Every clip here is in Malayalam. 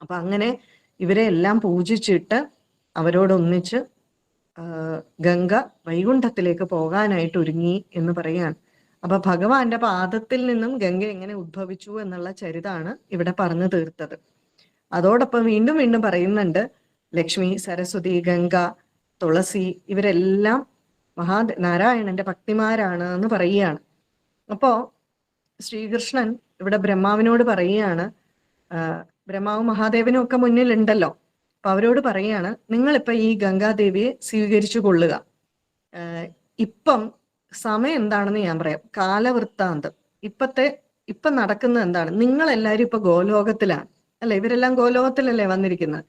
അപ്പൊ അങ്ങനെ ഇവരെ എല്ലാം പൂജിച്ചിട്ട് അവരോടൊന്നിച്ച് ഗംഗ വൈകുണ്ഠത്തിലേക്ക് പോകാനായിട്ട് ഒരുങ്ങി എന്ന് പറയാണ് അപ്പൊ ഭഗവാന്റെ പാദത്തിൽ നിന്നും ഗംഗ എങ്ങനെ ഉദ്ഭവിച്ചു എന്നുള്ള ചരിതാണ് ഇവിടെ പറഞ്ഞു തീർത്തത്. അതോടൊപ്പം വീണ്ടും വീണ്ടും പറയുന്നുണ്ട് ലക്ഷ്മി സരസ്വതി ഗംഗ തുളസി ഇവരെല്ലാം മഹാ നാരായണന്റെ ഭക്തിമാരാണ് എന്ന് പറയുകയാണ്. അപ്പോ ശ്രീകൃഷ്ണൻ ഇവിടെ ബ്രഹ്മാവിനോട് പറയുകയാണ് ബ്രഹ്മാവും മഹാദേവനും ഒക്കെ മുന്നിലുണ്ടല്ലോ. അപ്പൊ അവരോട് പറയാണ് നിങ്ങളിപ്പോ ഈ ഗംഗാദേവിയെ സ്വീകരിച്ചു കൊള്ളുക. ഇപ്പം സമയം എന്താണെന്ന് ഞാൻ പറയാം. കാലവൃത്താന്തം. ഇപ്പത്തെ ഇപ്പൊ നടക്കുന്നത് എന്താണ്? നിങ്ങൾ എല്ലാവരും ഇപ്പൊ ഗോലോകത്തിലാണ്. അല്ലെ? ഇവരെല്ലാം ഗോലോകത്തിലല്ലേ വന്നിരിക്കുന്നത്?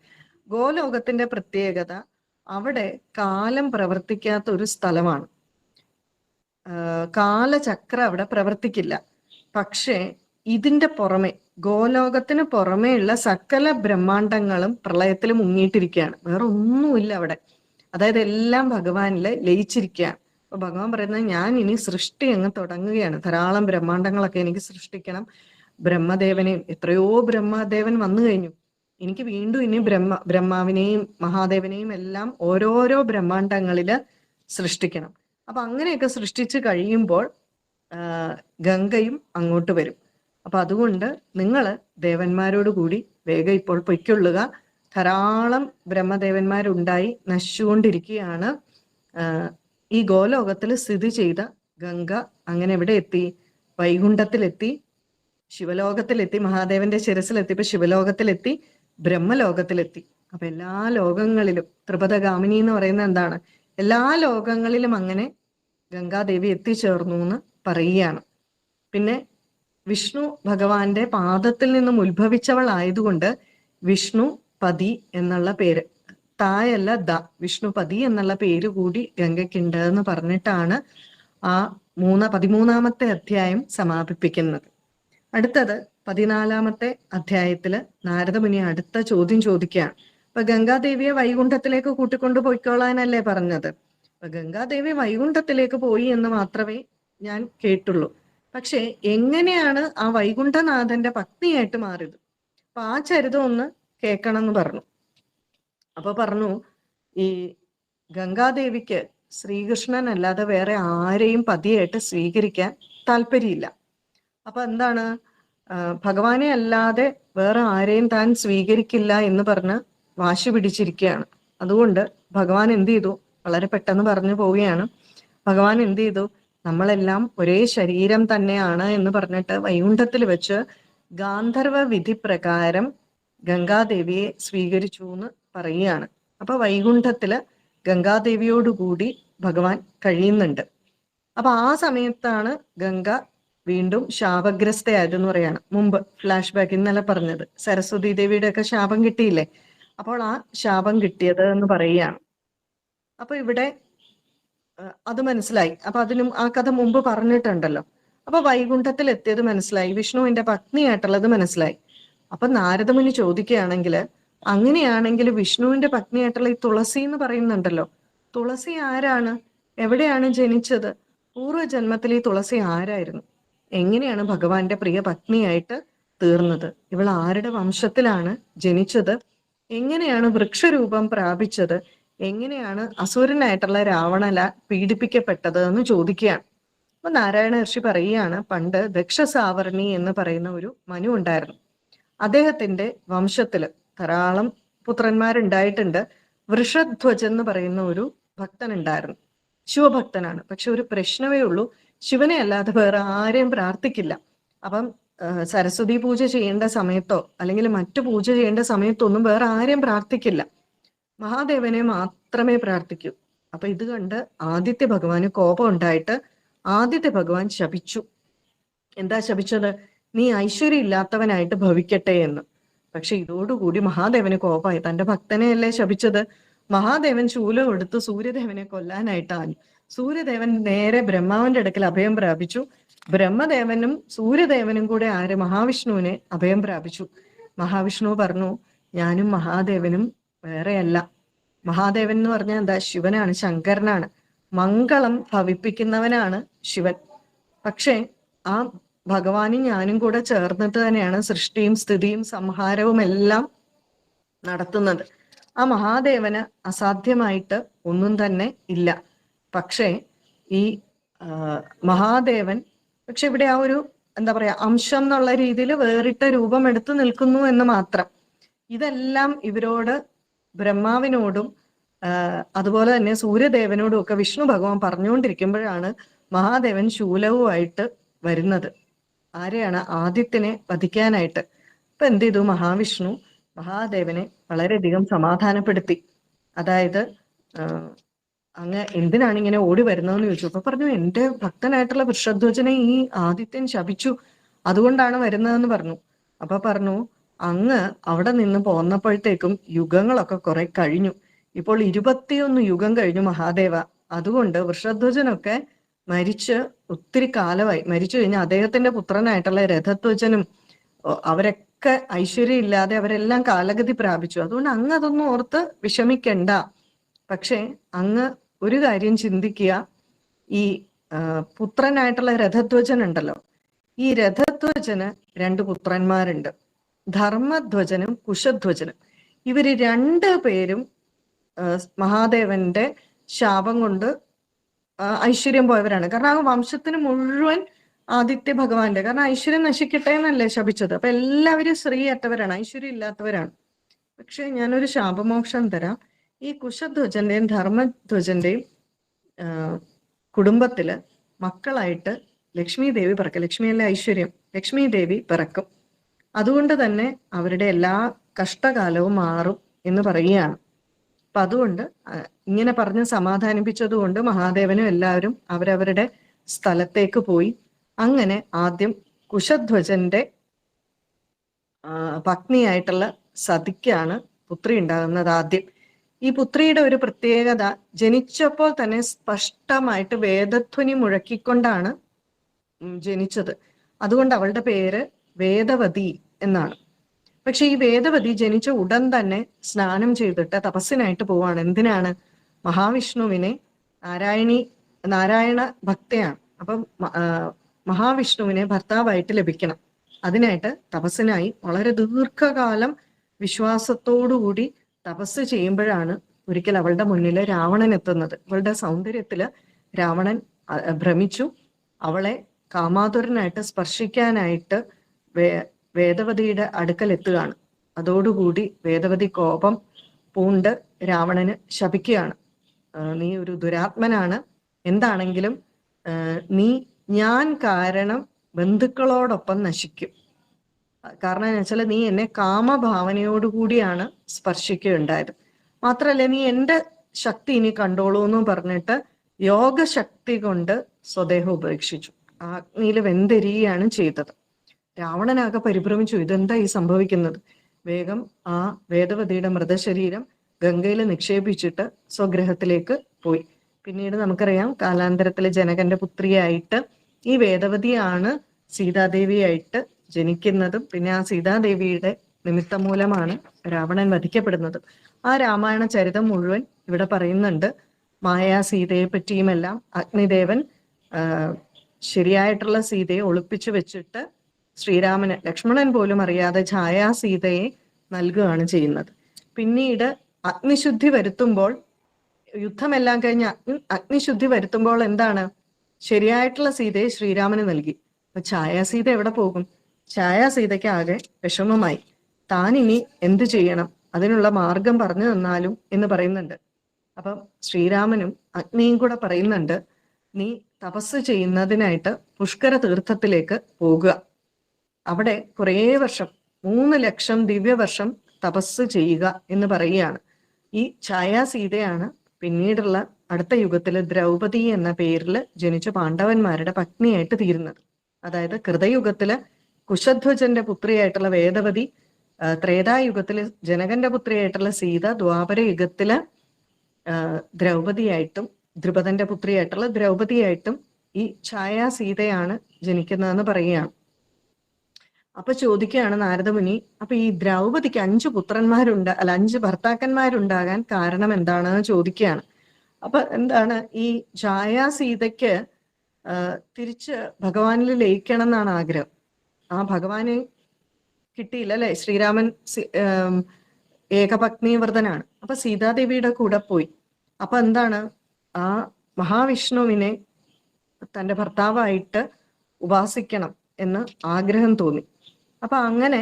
ഗോലോകത്തിന്റെ പ്രത്യേകത അവിടെ കാലം പ്രവർത്തിക്കാത്ത ഒരു സ്ഥലമാണ്. കാലചക്ര അവിടെ പ്രവർത്തിക്കില്ല. പക്ഷേ ഇതിന്റെ പുറമെ ഗോലോകത്തിന് പുറമേയുള്ള സകല ബ്രഹ്മാണ്ടങ്ങളും പ്രളയത്തിൽ മുങ്ങിയിട്ടിരിക്കുകയാണ്. വേറെ ഒന്നുമില്ല അവിടെ. അതായത് എല്ലാം ഭഗവാനിൽ ലയിച്ചിരിക്കുകയാണ്. അപ്പൊ ഭഗവാൻ പറയുന്നത് ഞാൻ ഇനി സൃഷ്ടി അങ്ങ് തുടങ്ങുകയാണ്. ധാരാളം ബ്രഹ്മാണ്ടങ്ങളൊക്കെ എനിക്ക് സൃഷ്ടിക്കണം. ബ്രഹ്മദേവനെയും എത്രയോ ബ്രഹ്മദേവൻ വന്നു കഴിഞ്ഞു. എനിക്ക് വീണ്ടും ഇനി ബ്രഹ്മ ബ്രഹ്മാവിനെയും മഹാദേവനെയും എല്ലാം ഓരോരോ ബ്രഹ്മാണ്ടങ്ങളിൽ സൃഷ്ടിക്കണം. അപ്പൊ അങ്ങനെയൊക്കെ സൃഷ്ടിച്ചു കഴിയുമ്പോൾ ഗംഗയും അങ്ങോട്ട് വരും. അപ്പൊ അതുകൊണ്ട് നിങ്ങൾ ദേവന്മാരോട് കൂടി വേഗം ഇപ്പോൾ പൊയ്ക്കൊള്ളുക. ധാരാളം ബ്രഹ്മദേവന്മാരുണ്ടായി നശിച്ചുകൊണ്ടിരിക്കുകയാണ്. ഈ ഗോലോകത്തിൽ സ്ഥിതി ചെയ്ത ഗംഗ അങ്ങനെ എവിടെ എത്തി? വൈകുണ്ഠത്തിലെത്തി. ശിവലോകത്തിലെത്തി. മഹാദേവന്റെ ശിരസിലെത്തി ഇപ്പൊ ശിവലോകത്തിലെത്തി. ബ്രഹ്മലോകത്തിലെത്തി. അപ്പൊ എല്ലാ ലോകങ്ങളിലും ത്രിപദഗാമിനി എന്ന് പറയുന്നത് എന്താണ്? എല്ലാ ലോകങ്ങളിലും അങ്ങനെ ഗംഗാദേവി എത്തിച്ചേർന്നു എന്ന് പറയുകയാണ്. പിന്നെ വിഷ്ണു ഭഗവാന്റെ പാദത്തിൽ നിന്നും ഉത്ഭവിച്ചവൾ ആയതുകൊണ്ട് വിഷ്ണു പതി എന്നുള്ള പേര് തായല്ല ദ വിഷ്ണുപതി എന്നുള്ള പേര് കൂടി ഗംഗയ്ക്കുണ്ട് എന്ന് പറഞ്ഞിട്ടാണ് ആ മൂന്ന പതിമൂന്നാമത്തെ അധ്യായം സമാപിപ്പിക്കുന്നത്. അടുത്തത് പതിനാലാമത്തെ അധ്യായത്തിൽ നാരദമുനി അടുത്ത ചോദ്യം ചോദിക്കുകയാണ്. അപ്പൊ ഗംഗാദേവിയെ വൈകുണ്ഠത്തിലേക്ക് കൂട്ടിക്കൊണ്ടു പോയിക്കോളാനല്ലേ പറഞ്ഞത്? അപ്പൊ ഗംഗാദേവി വൈകുണ്ഠത്തിലേക്ക് പോയി എന്ന് മാത്രമേ ഞാൻ കേട്ടുള്ളൂ. പക്ഷെ എങ്ങനെയാണ് ആ വൈകുണ്ഠനാഥന്റെ പത്നിയായിട്ട് മാറിയത്? അപ്പൊ ആ ചരിതം ഒന്ന് കേൾക്കണം എന്ന് പറഞ്ഞു. അപ്പൊ പറഞ്ഞു ഈ ഗംഗാദേവിക്ക് ശ്രീകൃഷ്ണൻ അല്ലാതെ വേറെ ആരെയും പതിയായിട്ട് സ്വീകരിക്കാൻ താല്പര്യമില്ല. അപ്പൊ എന്താണ്? ഭഗവാനെ അല്ലാതെ വേറെ ആരെയും താൻ സ്വീകരിക്കില്ല എന്ന് പറഞ്ഞ് വാശി പിടിച്ചിരിക്കുകയാണ്. അതുകൊണ്ട് ഭഗവാൻ എന്ത് ചെയ്തു? വളരെ പെട്ടെന്ന് പറഞ്ഞു പോവുകയാണ്. ഭഗവാൻ എന്ത് ചെയ്തു? നമ്മളെല്ലാം ഒരേ ശരീരം തന്നെയാണ് എന്ന് പറഞ്ഞിട്ട് വൈകുണ്ഠത്തിൽ വെച്ച് ഗാന്ധർവ വിധി പ്രകാരം ഗംഗാദേവിയെ സ്വീകരിച്ചു എന്ന് പറയുകയാണ്. അപ്പൊ വൈകുണ്ഠത്തിൽ ഗംഗാദേവിയോടുകൂടി ഭഗവാൻ കഴിയുന്നുണ്ട്. അപ്പൊ ആ സമയത്താണ് ഗംഗ വീണ്ടും ശാപഗ്രസ്തയായതെന്ന് പറയാണ്. മുമ്പ് ഫ്ലാഷ് ബാക്ക് ഇന്നലെ പറഞ്ഞത്. സരസ്വതി ദേവിയുടെ ഒക്കെ ശാപം കിട്ടിയില്ലേ? അപ്പോൾ ആ ശാപം കിട്ടിയത് എന്ന് പറയുകയാണ്. അപ്പൊ ഇവിടെ അത് മനസ്സിലായി. അപ്പൊ അതിനും ആ കഥ മുമ്പ് പറഞ്ഞിട്ടുണ്ടല്ലോ. അപ്പൊ വൈകുണ്ഠത്തിൽ എത്തിയത് മനസ്സിലായി. വിഷ്ണുവിന്റെ പത്നിയായിട്ടുള്ളത് മനസ്സിലായി. അപ്പൊ നാരദമുനി ചോദിക്കുകയാണെങ്കിൽ അങ്ങനെയാണെങ്കിൽ വിഷ്ണുവിന്റെ പത്നിയായിട്ടുള്ള ഈ തുളസി എന്ന് പറയുന്നുണ്ടല്ലോ. തുളസി ആരാണ്? എവിടെയാണ് ജനിച്ചത്? പൂർവജന്മത്തിൽ ഈ തുളസി ആരായിരുന്നു? എങ്ങനെയാണ് ഭഗവാന്റെ പ്രിയ പത്നിയായിട്ട് തീർന്നത്? ഇവൾ ആരുടെ വംശത്തിലാണ് ജനിച്ചത്? എങ്ങനെയാണ് വൃക്ഷരൂപം പ്രാപിച്ചത്? എങ്ങനെയാണ് അസുരനായിട്ടുള്ള രാവണല പീഡിപ്പിക്കപ്പെട്ടത് എന്ന് ചോദിക്കുകയാണ്. അപ്പൊ നാരായണ ഋഷി പറയുകയാണ് പണ്ട് ദക്ഷസാവർണി എന്ന് പറയുന്ന ഒരു മനു ഉണ്ടായിരുന്നു. അദ്ദേഹത്തിന്റെ വംശത്തിൽ ധാരാളം പുത്രന്മാരുണ്ടായിട്ടുണ്ട്. വൃഷധ്വജ് എന്ന് പറയുന്ന ഒരു ഭക്തൻ ഉണ്ടായിരുന്നു. ശിവഭക്തനാണ്. പക്ഷെ ഒരു പ്രശ്നമേ ഉള്ളൂ. ശിവനെ അല്ലാതെ വേറെ ആരെയും പ്രാർത്ഥിക്കില്ല. അപ്പം സരസ്വതി പൂജ ചെയ്യേണ്ട സമയത്തോ അല്ലെങ്കിൽ മറ്റു പൂജ ചെയ്യേണ്ട സമയത്തോ ഒന്നും വേറെ ആരെയും പ്രാർത്ഥിക്കില്ല. മഹാദേവനെ മാത്രമേ പ്രാർത്ഥിക്കൂ. അപ്പൊ ഇത് കണ്ട് ആദിത്യ ഭഗവാന് കോപം ഉണ്ടായിട്ട് ആദിത്യ ഭഗവാൻ ശപിച്ചു. എന്താ ശപിച്ചത്? നീ ഐശ്വര്യം ഇല്ലാത്തവനായിട്ട് ഭവിക്കട്ടെ എന്ന്. പക്ഷെ ഇതോടുകൂടി മഹാദേവന് കോപമായി തന്റെ ഭക്തനെയല്ലേ ശപിച്ചത്? മഹാദേവൻ ശൂലം എടുത്ത് സൂര്യദേവനെ കൊല്ലാനായിട്ടാണ്. സൂര്യദേവൻ നേരെ ബ്രഹ്മാവിന്റെ അടുക്കൽ അഭയം പ്രാപിച്ചു. ബ്രഹ്മദേവനും സൂര്യദേവനും കൂടെ ആര്? മഹാവിഷ്ണുവിനെ അഭയം പ്രാപിച്ചു. മഹാവിഷ്ണു പറഞ്ഞു ഞാനും മഹാദേവനും വേറെയല്ല. മഹാദേവൻ എന്ന് പറഞ്ഞാൽ എന്താ? ശിവനാണ് ശങ്കരനാണ്. മംഗളം ഭവിപ്പിക്കുന്നവനാണ് ശിവൻ. പക്ഷേ ആ ഭഗവാനും ഞാനും കൂടെ ചേർന്നിട്ട് തന്നെയാണ് സൃഷ്ടിയും സ്ഥിതിയും സംഹാരവും എല്ലാം നടത്തുന്നത്. ആ മഹാദേവന് അസാധ്യമായിട്ട് ഒന്നും തന്നെ ഇല്ല. പക്ഷേ ഈ മഹാദേവൻ പക്ഷെ ഇവിടെ ആ ഒരു എന്താ പറയാ അംശം എന്നുള്ള രീതിയിൽ വേറിട്ട രൂപം എടുത്തു നിൽക്കുന്നു എന്ന് മാത്രം. ഇതെല്ലാം ഇവരോട് ബ്രഹ്മാവിനോടും അതുപോലെ തന്നെ സൂര്യദേവനോടും ഒക്കെ വിഷ്ണു ഭഗവാൻ പറഞ്ഞുകൊണ്ടിരിക്കുമ്പോഴാണ് മഹാദേവൻ ശൂലവുമായിട്ട് വരുന്നത്. ആരെയാണ്? ആദിത്യനെ വധിക്കാനായിട്ട്. അപ്പൊ എന്ത് ചെയ്തു? മഹാവിഷ്ണു മഹാദേവനെ വളരെയധികം സമാധാനപ്പെടുത്തി. അതായത് അങ്ങ് എന്തിനാണ് ഇങ്ങനെ ഓടി വരുന്നതെന്ന് ചോദിച്ചു. അപ്പൊ പറഞ്ഞു എന്റെ ഭക്തനായിട്ടുള്ള വൃഷധ്വജനെ ഈ ആദിത്യൻ ശപിച്ചു. അതുകൊണ്ടാണ് വരുന്നതെന്ന് പറഞ്ഞു. അപ്പൊ പറഞ്ഞു അങ്ങ് അവിടെ നിന്ന് പോന്നപ്പോഴത്തേക്കും യുഗങ്ങളൊക്കെ കുറെ കഴിഞ്ഞു. ഇപ്പോൾ ഇരുപത്തിയൊന്ന് യുഗം കഴിഞ്ഞു മഹാദേവ. അതുകൊണ്ട് വൃഷധ്വജനൊക്കെ മരിച്ച് ഒത്തിരി കാലമായി. മരിച്ചു കഴിഞ്ഞാൽ അദ്ദേഹത്തിന്റെ പുത്രനായിട്ടുള്ള രഥധ്വജനും അവരൊക്കെ ഐശ്വര്യം ഇല്ലാതെ അവരെല്ലാം കാലഗതി പ്രാപിച്ചു. അതുകൊണ്ട് അങ്ങ് അതൊന്നും ഓർത്ത് വിഷമിക്കണ്ട. പക്ഷേ അങ്ങ് ഒരു കാര്യം ചിന്തിക്കുക. ഈ പുത്രനായിട്ടുള്ള രഥധ്വജൻ ഉണ്ടല്ലോ ഈ രഥധ്വജന് രണ്ട് പുത്രന്മാരുണ്ട്. ധർമ്മധ്വജനും കുശധ്വജനും. ഇവർ രണ്ട് പേരും മഹാദേവന്റെ ശാപം കൊണ്ട് ഐശ്വര്യം പോയവരാണ്. കാരണം ആ വംശത്തിന് മുഴുവൻ ആദിത്യ ഭഗവാന്റെ കാരണം ഐശ്വര്യം നശിക്കട്ടെ എന്നല്ലേ ശപിച്ചത്. അപ്പൊ എല്ലാവരും സ്ത്രീ അറ്റവരാണ് ഐശ്വര്യം ഇല്ലാത്തവരാണ്. പക്ഷെ ഞാനൊരു ശാപമോക്ഷം തരാം. ഈ കുശധ്വജന്റെയും ധർമ്മധ്വജന്റെയും കുടുംബത്തിൽ മക്കളായിട്ട് ലക്ഷ്മി ദേവി പിറക്കും. ലക്ഷ്മിയല്ലേ ഐശ്വര്യം? ലക്ഷ്മി ദേവി പിറക്കും. അതുകൊണ്ട് തന്നെ അവരുടെ എല്ലാ കഷ്ടകാലവും മാറും എന്ന് പറയുകയാണ്. അപ്പൊ അതുകൊണ്ട് ഇങ്ങനെ പറഞ്ഞ് സമാധാനിപ്പിച്ചതുകൊണ്ട് മഹാദേവനും എല്ലാവരും അവരവരുടെ സ്ഥലത്തേക്ക് പോയി. അങ്ങനെ ആദ്യം കുശധ്വജന്റെ പത്നിയായിട്ടുള്ള സതിക്കാണ് പുത്രി ഉണ്ടാകുന്നത് ആദ്യം. ഈ പുത്രിയുടെ ഒരു പ്രത്യേകത ജനിച്ചപ്പോൾ തന്നെ സ്പഷ്ടമായിട്ട് വേദധ്വനി മുഴക്കിക്കൊണ്ടാണ് ജനിച്ചത്. അതുകൊണ്ട് അവളുടെ പേര് വേദവതി എന്നാണ്. പക്ഷെ ഈ വേദവതി ജനിച്ച ഉടൻ തന്നെ സ്നാനം ചെയ്തിട്ട് തപസ്സിനായിട്ട് പോവാണ്. എന്തിനാണ്? മഹാവിഷ്ണുവിനെ നാരായണി നാരായണ ഭക്തയാണ്. അപ്പം മഹാവിഷ്ണുവിനെ ഭർത്താവായിട്ട് ലഭിക്കണം. അതിനായിട്ട് തപസ്സിനായി വളരെ ദീർഘകാലം വിശ്വാസത്തോടുകൂടി തപസ് ചെയ്യുമ്പോഴാണ് ഒരിക്കൽ അവളുടെ മുന്നിൽ രാവണൻ എത്തുന്നത്. അവളുടെ സൗന്ദര്യത്തിൽ രാവണൻ ഭ്രമിച്ചു. അവളെ കാമാതുരനായിട്ട് സ്പർശിക്കാനായിട്ട് വേ വേദവതിയുടെ അടുക്കൽ എത്തുകയാണ് അതോടുകൂടി വേദവതി കോപം പൂണ്ട് രാവണന് ശപിക്കുകയാണ്. നീ ഒരു ദുരാത്മനാണ്. എന്താണെങ്കിലും നീ ഞാൻ കാരണം ബന്ധുക്കളോടൊപ്പം നശിക്കും. കാരണം എന്ന് വെച്ചാൽ നീ എന്നെ കാമഭാവനയോടുകൂടിയാണ് സ്പർശിക്കുകയുണ്ടായത്. മാത്രല്ല നീ എന്റെ ശക്തി ഇനി കണ്ടോളൂ എന്ന് പറഞ്ഞിട്ട് യോഗശക്തി കൊണ്ട് സ്വദേഹം ഉപേക്ഷിച്ചു. അഗ്നിയിൽ വെന്തെരിയുകയാണ് ചെയ്തത്. രാവണനാകെ പരിഭ്രമിച്ചു. ഇതെന്താ ഈ സംഭവിക്കുന്നത്? വേഗം ആ വേദവതിയുടെ മൃതശരീരം ഗംഗയിൽ നിക്ഷേപിച്ചിട്ട് സ്വഗ്രഹത്തിലേക്ക് പോയി. പിന്നീട് നമുക്കറിയാം കാലാന്തരത്തിലെ ജനകന്റെ പുത്രിയായിട്ട് ഈ വേദവതിയാണ് സീതാദേവിയായിട്ട് ജനിക്കുന്നതും പിന്നെ ആ സീതാദേവിയുടെ നിമിത്തം മൂലമാണ് രാവണൻ വധിക്കപ്പെടുന്നതും. ആ രാമായണ ചരിതം മുഴുവൻ ഇവിടെ പറയുന്നുണ്ട്. മായാ സീതയെ പറ്റിയുമെല്ലാം അഗ്നിദേവൻ ശരിയായിട്ടുള്ള സീതയെ ഒളിപ്പിച്ചു വെച്ചിട്ട് ശ്രീരാമന് ലക്ഷ്മണൻ പോലും അറിയാതെ ഛായാ സീതയെ നൽകുകയാണ് ചെയ്യുന്നത്. പിന്നീട് അഗ്നിശുദ്ധി വരുത്തുമ്പോൾ യുദ്ധമെല്ലാം കഴിഞ്ഞ് അഗ്നി അഗ്നിശുദ്ധി വരുത്തുമ്പോൾ എന്താണ്? ശരിയായിട്ടുള്ള സീതയെ ശ്രീരാമന് നൽകി. അപ്പൊ ഛായാസീത എവിടെ പോകും? ഛായാസീതയ്ക്ക് ആകെ വിഷമമായി. താൻ ഇനി എന്തു ചെയ്യണം? അതിനുള്ള മാർഗം പറഞ്ഞു തന്നാലും എന്ന് പറയുന്നുണ്ട്. അപ്പം ശ്രീരാമനും അഗ്നിയും കൂടെ പറയുന്നുണ്ട് നീ തപസ് ചെയ്യുന്നതിനായിട്ട് പുഷ്കര തീർത്ഥത്തിലേക്ക് പോകുക. അവിടെ കുറേ വർഷം മൂന്ന് ലക്ഷം ദിവ്യവർഷം തപസ് ചെയ്യുക എന്ന് പറയുകയാണ്. ഈ ഛായാസീതയാണ് പിന്നീടുള്ള അടുത്ത യുഗത്തിൽ ദ്രൗപദി എന്ന പേരിൽ ജനിച്ച പാണ്ഡവന്മാരുടെ പത്നിയായിട്ട് തീരുന്നത്. അതായത് കൃതയുഗത്തിൽ കുശധ്വജന്റെ പുത്രിയായിട്ടുള്ള വേദവതി ത്രേതായുഗത്തിൽ ജനകന്റെ പുത്രിയായിട്ടുള്ള സീത ദ്വാപര യുഗത്തിൽ ദ്രൗപതിയായിട്ടും ദ്രുപദന്റെ പുത്രിയായിട്ടുള്ള ദ്രൗപതിയായിട്ടും ഈ ഛായാ സീതയാണ് ജനിക്കുന്നതെന്ന് പറയുകയാണ്. അപ്പൊ ചോദിക്കുകയാണ് നാരദമുനി അപ്പൊ ഈ ദ്രൗപതിക്ക് അഞ്ചു പുത്രന്മാരുണ്ട് അല്ല അഞ്ച് ഭർത്താക്കന്മാരുണ്ടാകാൻ കാരണം എന്താണെന്ന് ചോദിക്കുകയാണ്. അപ്പൊ എന്താണ് ഈ ഛായാ സീതയ്ക്ക് തിരിച്ച് ഭഗവാനിൽ ലയിക്കണം എന്നാണ് ആഗ്രഹം. ആ ഭഗവാനെ കിട്ടിയില്ല അല്ലെ? ശ്രീരാമൻ ഏകപത്നി വ്രതനാണ് അപ്പൊ സീതാദേവിയുടെ കൂടെ പോയി. അപ്പൊ എന്താണ് ആ മഹാവിഷ്ണുവിനെ തന്റെ ഭർത്താവായിട്ട് ഉപാസിക്കണം എന്ന് ആഗ്രഹം തോന്നി. അപ്പൊ അങ്ങനെ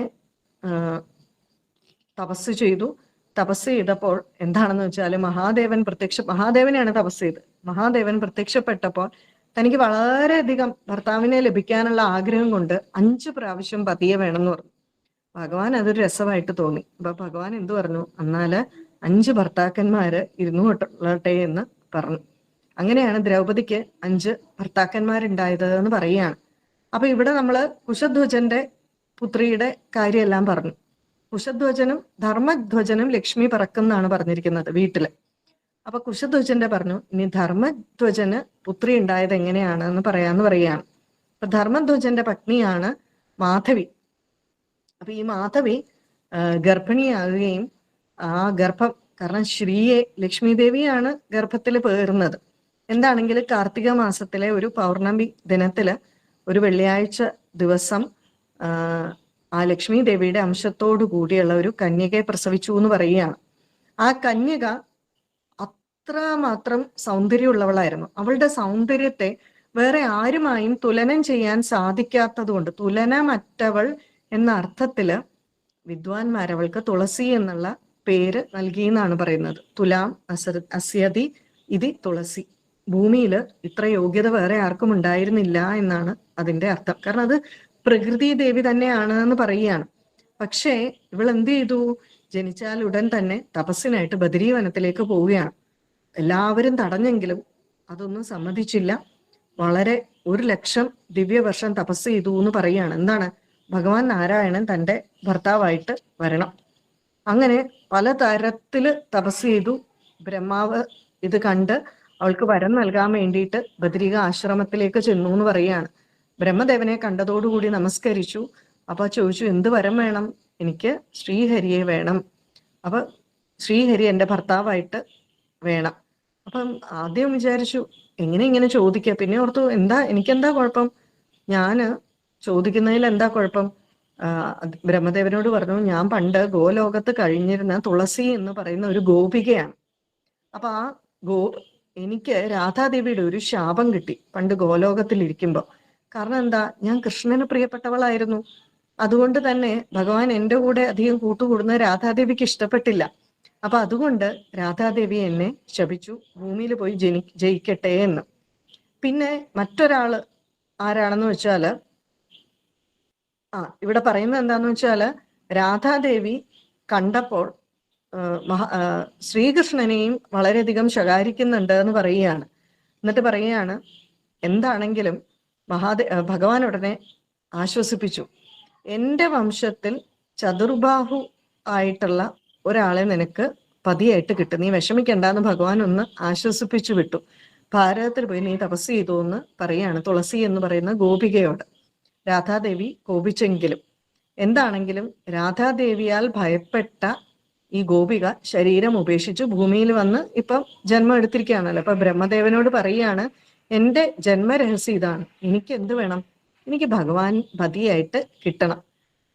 തപസ് ചെയ്തു. തപസ് ചെയ്തപ്പോൾ എന്താണെന്ന് വെച്ചാൽ മഹാദേവൻ പ്രത്യക്ഷ മഹാദേവനെയാണ് തപസ് ചെയ്ത് മഹാദേവൻ പ്രത്യക്ഷപ്പെട്ടപ്പോൾ തനിക്ക് വളരെയധികം ഭർത്താവിനെ ലഭിക്കാനുള്ള ആഗ്രഹം കൊണ്ട് അഞ്ചു പ്രാവശ്യം പതിയെ വേണമെന്ന് പറഞ്ഞു. ഭഗവാൻ അതൊരു രസമായിട്ട് തോന്നി. അപ്പൊ ഭഗവാൻ എന്തു പറഞ്ഞു? എന്നാൽ അഞ്ച് ഭർത്താക്കന്മാര് ഇരുന്നു കൊള്ളട്ടെ എന്ന് പറഞ്ഞു. അങ്ങനെയാണ് ദ്രൗപദിക്ക് അഞ്ച് ഭർത്താക്കന്മാരുണ്ടായത് എന്ന് പറയുകയാണ്. അപ്പൊ ഇവിടെ നമ്മൾ കുശധ്വജന്റെ പുത്രിയുടെ കാര്യമെല്ലാം പറഞ്ഞു. കുശധ്വജനും ധർമ്മധ്വജനും ലക്ഷ്മി പറക്കുന്നാണ് പറഞ്ഞിരിക്കുന്നത് വീട്ടിൽ. അപ്പൊ കുശധ്വജന്റെ പറഞ്ഞു ഇനി ധർമ്മധ്വജന് പുത്രി ഉണ്ടായത് എങ്ങനെയാണ് എന്ന് പറയാന്ന് പറയാണ് അപ്പൊ ധർമ്മധ്വജന്റെ പത്നിയാണ് മാധവി. അപ്പൊ ഈ മാധവി ഗർഭിണിയാകുകയും ആ ഗർഭം കാരണം ശ്രീയെ ലക്ഷ്മി ദേവിയാണ് ഗർഭത്തിൽ പേറുന്നത്. എന്താണെങ്കിൽ കാർത്തിക മാസത്തിലെ ഒരു പൗർണമി ദിനത്തിൽ ഒരു വെള്ളിയാഴ്ച ദിവസം ആ, ലക്ഷ്മി ദേവിയുടെ അംശത്തോടു കൂടിയുള്ള ഒരു കന്യകയെ പ്രസവിച്ചു എന്ന് പറയുകയാണ്. ആ കന്യക അത്ര മാത്രം സൗന്ദര്യമുള്ളവളായിരുന്നു. അവളുടെ സൗന്ദര്യത്തെ വേറെ ആരുമായും തുലനം ചെയ്യാൻ സാധിക്കാത്തതുകൊണ്ട് തുലനമറ്റവൾ എന്ന അർത്ഥത്തിൽ വിദ്വാൻമാരവൾക്ക് തുളസി എന്നുള്ള പേര് നൽകി എന്നാണ് പറയുന്നത്. തുലാം അസ അസ്യതി ഇതി തുളസി. ഭൂമിയിൽ ഇത്ര യോഗ്യത വേറെ ആർക്കും ഉണ്ടായിരുന്നില്ല എന്നാണ് അതിന്റെ അർത്ഥം. കാരണം അത് പ്രകൃതി ദേവി തന്നെയാണ് എന്ന് പറയുകയാണ്. പക്ഷേ ഇവൾ എന്ത് ചെയ്തു? ജനിച്ചാൽ ഉടൻ തന്നെ തപസ്സിനായിട്ട് ബദരീവനത്തിലേക്ക് പോവുകയാണ്. എല്ലാവരും തടഞ്ഞെങ്കിലും അതൊന്നും സമ്മതിച്ചില്ല. വളരെ ഒരു ലക്ഷം ദിവ്യവർഷം തപസ് ചെയ്തു എന്ന് പറയുകയാണ്. എന്താണ്? ഭഗവാൻ നാരായണൻ തന്റെ ഭർത്താവായിട്ട് വരണം. അങ്ങനെ പല തരത്തിൽ തപസ് ചെയ്തു. ബ്രഹ്മാവ് ഇത് കണ്ട് അവൾക്ക് വരം നൽകാൻ വേണ്ടിയിട്ട് ബദരിക ആശ്രമത്തിലേക്ക് ചെന്നു എന്ന് പറയുകയാണ്. ബ്രഹ്മദേവനെ കണ്ടതോടുകൂടി നമസ്കരിച്ചു. അപ്പൊ ചോദിച്ചു എന്ത് വരം വേണം? എനിക്ക് ശ്രീഹരിയെ വേണം. അപ്പൊ ശ്രീഹരി എന്റെ ഭർത്താവായിട്ട് വേണം. അപ്പം ആദ്യം വിചാരിച്ചു എങ്ങനെ ഇങ്ങനെ ചോദിക്കുക പിന്നെ ഓർത്തു എന്താ എനിക്കെന്താ കുഴപ്പം? ഞാൻ ചോദിക്കുന്നതിൽ എന്താ കുഴപ്പം? ബ്രഹ്മദേവനോട് പറഞ്ഞു ഞാൻ പണ്ട് ഗോലോകത്ത് കഴിഞ്ഞിരുന്ന തുളസി എന്ന് പറയുന്ന ഒരു ഗോപികയാണ്. അപ്പൊ ആ ഗോ എനിക്ക് രാധാദേവിയുടെ ഒരു ശാപം കിട്ടി പണ്ട് ഗോലോകത്തിൽ ഇരിക്കുമ്പോ കാരണം എന്താ? ഞാൻ കൃഷ്ണന് പ്രിയപ്പെട്ടവളായിരുന്നു. അതുകൊണ്ട് തന്നെ ഭഗവാൻ എന്റെ കൂടെ അധികം കൂട്ടുകൂടുന്ന രാധാദേവിക്ക് ഇഷ്ടപ്പെട്ടില്ല. അപ്പൊ അതുകൊണ്ട് രാധാദേവി എന്നെ ശപിച്ചു ഭൂമിയിൽ പോയി ജനി ജയിക്കട്ടെ എന്ന്. പിന്നെ മറ്റൊരാൾ ആരാണെന്ന് വെച്ചാൽ ആ ഇവിടെ പറയുന്നത് എന്താന്ന് വെച്ചാൽ രാധാദേവി കണ്ടപ്പോൾ മഹാ ശ്രീകൃഷ്ണനെയും വളരെയധികം ശകാരിക്കുന്നുണ്ട് എന്ന് പറയുകയാണ്. എന്നിട്ട് പറയുകയാണ് എന്താണെങ്കിലും മഹാദേ ഭഗവാൻ ഉടനെ ആശ്വസിപ്പിച്ചു. എന്റെ വംശത്തിൽ ചതുർബാഹു ആയിട്ടുള്ള ഒരാളെ നിനക്ക് പതിയായിട്ട് കിട്ടും. നീ വിഷമിക്കണ്ടെന്ന് ഭഗവാൻ ഒന്ന് ആശ്വസിപ്പിച്ചു വിട്ടു. ഭാരതത്തിൽ പോയി നീ തപസ് ചെയ്തു എന്ന് പറയാണ് തുളസി എന്ന് പറയുന്ന ഗോപികയോട്. രാധാദേവി കോപിച്ചെങ്കിലും എന്താണെങ്കിലും രാധാദേവിയാൽ ഭയപ്പെട്ട ഈ ഗോപിക ശരീരം ഉപേക്ഷിച്ച് ഭൂമിയിൽ വന്ന് ഇപ്പം ജന്മം എടുത്തിരിക്കുകയാണല്ലോ അപ്പൊ ബ്രഹ്മദേവനോട് പറയാണ് എന്റെ ജന്മരഹസ്യം ഇതാണ്. എനിക്ക് എന്ത് വേണം? എനിക്ക് ഭഗവാൻ പതിയായിട്ട് കിട്ടണം.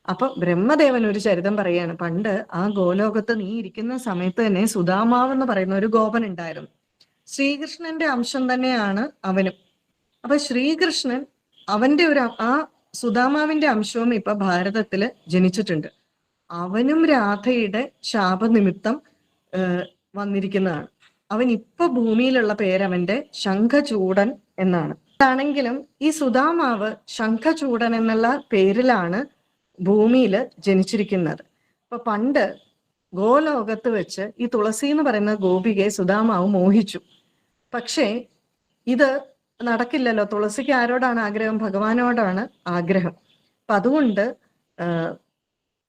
അപ്പൊ ബ്രഹ്മദേവൻ ഒരു ചരിതം പറയാണ് പണ്ട് ആ ഗോലോകത്ത് നീ ഇരിക്കുന്ന സമയത്ത് തന്നെ സുധാമാവ് എന്ന് പറയുന്ന ഒരു ഗോപൻ ഉണ്ടായിരുന്നു. ശ്രീകൃഷ്ണന്റെ അംശം തന്നെയാണ് അവനും. അപ്പൊ ശ്രീകൃഷ്ണൻ അവന്റെ ഒരു ആ സുധാമാവിന്റെ അംശവും ഇപ്പൊ ഭാരതത്തിൽ ജനിച്ചിട്ടുണ്ട്. അവനും രാധയുടെ ശാപനിമിത്തം വന്നിരിക്കുന്നതാണ്. അവൻ ഇപ്പൊ ഭൂമിയിലുള്ള പേരവന്റെ ശംഖചൂടൻ എന്നാണ്. ആണെങ്കിലും ഈ സുധാമാവ് ശംഖചൂടൻ എന്നുള്ള പേരിലാണ് ഭൂമിയിൽ ജനിച്ചിരിക്കുന്നത്. അപ്പൊ പണ്ട് ഗോലോകത്ത് വെച്ച് ഈ തുളസി എന്ന് പറയുന്ന ഗോപികയെ സുധാമാവ് മോഹിച്ചു. പക്ഷേ ഇത് നടക്കില്ലല്ലോ. തുളസിക്ക് ആരോടാണ് ആഗ്രഹം? ഭഗവാനോടാണ് ആഗ്രഹം. അപ്പൊ അതുകൊണ്ട്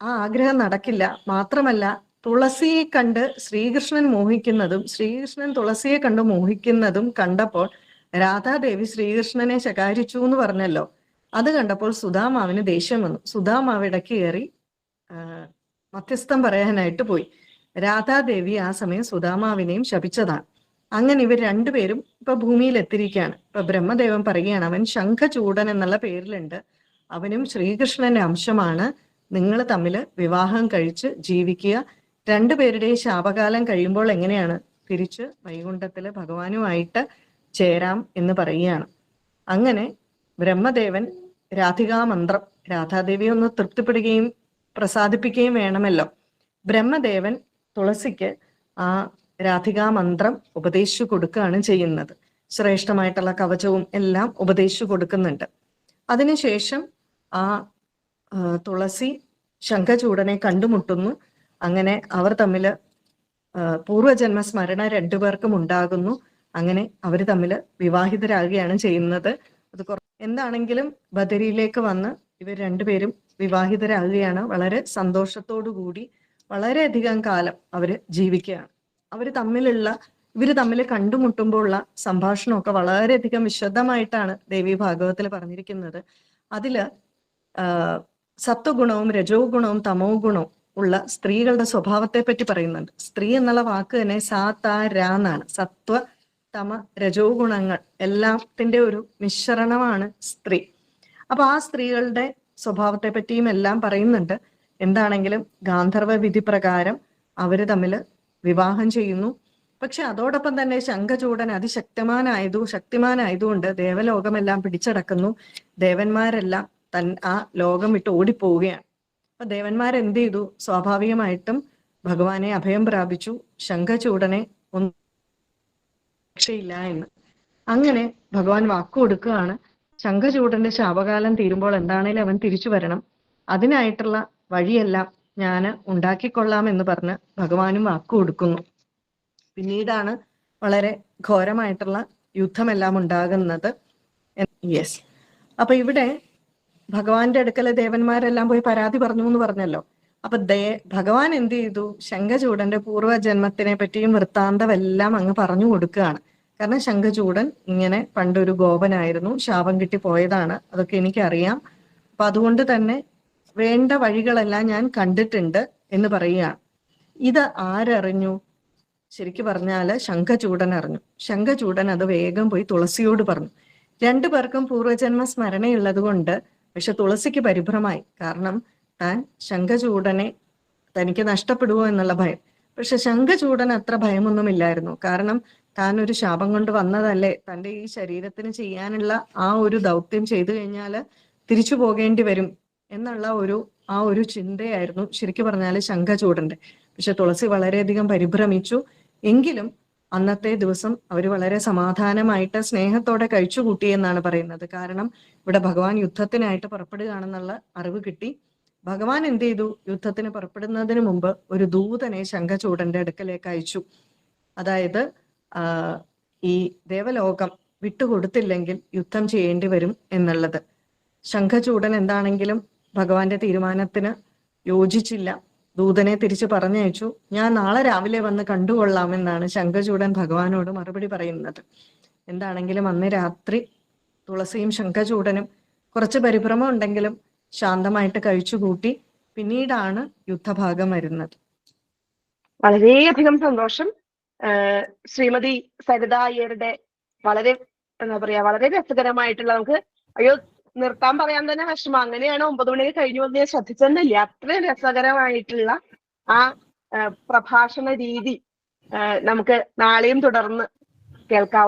ആ ആഗ്രഹം നടക്കില്ല. മാത്രമല്ല തുളസിയെ കണ്ട് ശ്രീകൃഷ്ണൻ മോഹിക്കുന്നതും ശ്രീകൃഷ്ണൻ തുളസിയെ കണ്ട് മോഹിക്കുന്നതും കണ്ടപ്പോൾ രാധാദേവി ശ്രീകൃഷ്ണനെ ശകാരിച്ചു എന്ന് പറഞ്ഞല്ലോ. അത് കണ്ടപ്പോൾ സുധാമാവിന് ദേഷ്യം വന്നു. സുധാമാവ് ഇടയ്ക്ക് കയറി മധ്യസ്ഥം പറയാനായിട്ട് പോയി. രാധാദേവി ആ സമയം സുധാമാവിനെയും ശപിച്ചതാണ്. അങ്ങനെ ഇവർ രണ്ടുപേരും ഇപ്പൊ ഭൂമിയിൽ എത്തിയിരിക്കുകയാണ് ഇപ്പൊ ബ്രഹ്മദേവൻ പറയുകയാണ് അവൻ ശംഖചൂടൻ എന്നുള്ള പേരിലുണ്ട്. അവനും ശ്രീകൃഷ്ണന്റെ അംശമാണ്. നിങ്ങൾ തമ്മിൽ വിവാഹം കഴിച്ച് ജീവിക്കുക. രണ്ടുപേരുടെയും ശാപകാലം കഴിയുമ്പോൾ എങ്ങനെയാണ് തിരിച്ച് വൈകുണ്ഠത്തിൽ ഭഗവാനുമായിട്ട് ചേരാം എന്ന് പറയുകയാണ്. അങ്ങനെ ബ്രഹ്മദേവൻ രാധികാ മന്ത്രം രാധാദേവിയെ ഒന്ന് തൃപ്തിപ്പെടുകയും പ്രസാദിപ്പിക്കുകയും വേണമല്ലോ. ബ്രഹ്മദേവൻ തുളസിക്ക് ആ രാധികാ മന്ത്രം ഉപദേശിച്ചു കൊടുക്കുകയാണ് ചെയ്യുന്നത്. ശ്രേഷ്ഠമായിട്ടുള്ള കവചവും എല്ലാം ഉപദേശിച്ചു കൊടുക്കുന്നുണ്ട്. അതിനുശേഷം ആ തുളസി ശംഖചൂടനെ കണ്ടുമുട്ടുന്നു. അങ്ങനെ അവർ തമ്മിൽ പൂർവജന്മ സ്മരണ രണ്ടു രണ്ടുപേർക്കും ഉണ്ടാകുന്നു. അങ്ങനെ അവർ തമ്മിൽ വിവാഹിതരാകുകയാണ് ചെയ്യുന്നത്. അത് എന്താണെങ്കിലും ബദരിയിലേക്ക് വന്ന് ഇവർ രണ്ടുപേരും വിവാഹിതരാകുകയാണ്. വളരെ സന്തോഷത്തോടു കൂടി വളരെയധികം കാലം അവർ ജീവിക്കുകയാണ്. അവർ തമ്മിലുള്ള ഇവർ തമ്മിൽ കണ്ടുമുട്ടുമ്പോഴുള്ള സംഭാഷണമൊക്കെ വളരെയധികം വിശദമായിട്ടാണ് ദേവി ഭാഗവത്തിൽ പറഞ്ഞിരിക്കുന്നത്. അതിൽ സത്വഗുണവും രജോ ഗുണവും തമോ ഗുണവും ഉള്ള സ്ത്രീകളുടെ സ്വഭാവത്തെ പറ്റി പറയുന്നുണ്ട്. സ്ത്രീ എന്നുള്ള വാക്ക് തന്നെ സാതാരാന്നാണ് സത്വ തമ രജോ ഗുണങ്ങൾ എല്ലാത്തിന്റെ ഒരു മിശ്രണമാണ് സ്ത്രീ. അപ്പൊ ആ സ്ത്രീകളുടെ സ്വഭാവത്തെ പറ്റിയും എല്ലാം പറയുന്നുണ്ട്. എന്താണെങ്കിലും ഗാന്ധർവ വിധി പ്രകാരം അവർ തമ്മിൽ വിവാഹം ചെയ്യുന്നു. പക്ഷെ അതോടൊപ്പം തന്നെ ശംഖചൂടൻ അതിശക്തമാനായതു ശക്തിമാനായതുകൊണ്ട് ദേവലോകമെല്ലാം പിടിച്ചടക്കുന്നു. ദേവന്മാരെല്ലാം തൻ ആ ലോകം വിട്ട് ഓടിപ്പോവുകയാണ്. അപ്പൊ ദേവന്മാരെന്ത് ചെയ്തു സ്വാഭാവികമായിട്ടും ഭഗവാനെ അഭയം പ്രാപിച്ചു. ശംഖചൂടനെ ഒന്നും രക്ഷയില്ല എന്ന്. അങ്ങനെ ഭഗവാൻ വാക്കു കൊടുക്കുകയാണ്. ശംഖചൂടന്റെ ശാപകാലം തീരുമ്പോൾ എന്താണേലും അവൻ തിരിച്ചു വരണം. അതിനായിട്ടുള്ള വഴിയെല്ലാം ഞാൻ ഉണ്ടാക്കിക്കൊള്ളാം എന്ന് പറഞ്ഞ് ഭഗവാനും വാക്കു കൊടുക്കുന്നു. പിന്നീടാണ് വളരെ ഘോരമായിട്ടുള്ള യുദ്ധമെല്ലാം ഉണ്ടാകുന്നത്. യെസ് അപ്പൊ ഇവിടെ ഭഗവാന്റെ അടുക്കലെ ദേവന്മാരെല്ലാം പോയി പരാതി പറഞ്ഞു എന്ന് പറഞ്ഞല്ലോ. അപ്പൊ ദേ ഭഗവാൻ എന്ത് ചെയ്തു? ശംഖചൂടന്റെ പൂർവജന്മത്തിനെ പറ്റിയും വൃത്താന്തമെല്ലാം അങ്ങ് പറഞ്ഞു കൊടുക്കുകയാണ്. കാരണം ശംഖചൂടൻ ഇങ്ങനെ പണ്ടൊരു ഗോപനായിരുന്നു ശാപം കിട്ടി പോയതാണ് അതൊക്കെ എനിക്കറിയാം. അപ്പൊ അതുകൊണ്ട് തന്നെ വേണ്ട വഴികളെല്ലാം ഞാൻ കണ്ടിട്ടുണ്ട് എന്ന് പറയുകയാണ്. ഇത് ആരറിഞ്ഞു? ശരിക്കു പറഞ്ഞാൽ ശംഖചൂടൻ അറിഞ്ഞു. ശംഖചൂടൻ അത് വേഗം പോയി തുളസിയോട് പറഞ്ഞു. രണ്ടു പേർക്കും പൂർവജന്മ സ്മരണയുള്ളത് കൊണ്ട് പക്ഷെ തുളസിക്ക് പരിഭ്രമായി. കാരണം താൻ ശംഖചൂടനെ തനിക്ക് നഷ്ടപ്പെടുമോ എന്നുള്ള ഭയം. പക്ഷെ ശംഖചൂടൻ അത്ര ഭയമൊന്നുമില്ലായിരുന്നു. കാരണം താൻ ഒരു ശാപം കൊണ്ട് വന്നതല്ലേ. തന്റെ ഈ ശരീരത്തിന് ചെയ്യാനുള്ള ആ ഒരു ദൗത്യം ചെയ്തു കഴിഞ്ഞാൽ തിരിച്ചു പോകേണ്ടി വരും എന്നുള്ള ഒരു ആ ഒരു ചിന്തയായിരുന്നു ശരിക്കു പറഞ്ഞാൽ ശംഖചൂടന്റെ പക്ഷെ തുളസി വളരെയധികം പരിഭ്രമിച്ചു. എങ്കിലും അന്നത്തെ ദിവസം അവർ വളരെ സമാധാനമായിട്ട് സ്നേഹത്തോടെ കഴിച്ചുകൂട്ടി എന്നാണ് പറയുന്നത്. കാരണം ഇവിടെ ഭഗവാൻ യുദ്ധത്തിനായിട്ട് പുറപ്പെടുകയാണെന്നുള്ള അറിവ് കിട്ടി. ഭഗവാൻ എന്ത് ചെയ്തു? യുദ്ധത്തിന് പുറപ്പെടുന്നതിന് മുമ്പ് ഒരു ദൂതനെ ശംഖചൂടന്റെ അടുക്കലേക്ക് അയച്ചു. അതായത് ഈ ദേവലോകം വിട്ടുകൊടുത്തില്ലെങ്കിൽ യുദ്ധം ചെയ്യേണ്ടി വരും എന്നുള്ളത്. ശംഖചൂടൻ എന്താണെങ്കിലും ഭഗവാന്റെ തീരുമാനത്തിന് യോജിച്ചില്ല. ദൂതനെ തിരിച്ചു പറഞ്ഞയച്ചു. ഞാൻ നാളെ രാവിലെ വന്ന് കണ്ടുകൊള്ളാമെന്നാണ് ശംഖചൂടൻ ഭഗവാനോട് മറുപടി പറയുന്നത്. എന്താണെങ്കിലും അന്ന് രാത്രി തുളസിയും ശംഖചൂടനും കുറച്ച് പരിഭ്രമം ഉണ്ടെങ്കിലും ശാന്തമായിട്ട് കഴിച്ചുകൂട്ടി പിന്നീടാണ് യുദ്ധഭാഗം വരുന്നത്. വളരെയധികം സന്തോഷം. ശ്രീമതി സരിതായരുടെ വളരെ എന്താ പറയാ വളരെ രസകരമായിട്ടുള്ള നമുക്ക് അയ്യോ നിർത്താൻ പറയാൻ തന്നെ വിഷമം. അങ്ങനെയാണ് ഒമ്പത് മണി കഴിഞ്ഞു വന്ന് ഞാൻ ശ്രദ്ധിച്ചെന്നില്ല അത്രയും രസകരമായിട്ടുള്ള ആ പ്രഭാഷണ രീതി നമുക്ക് നാളെയും തുടർന്ന് കേൾക്കാം.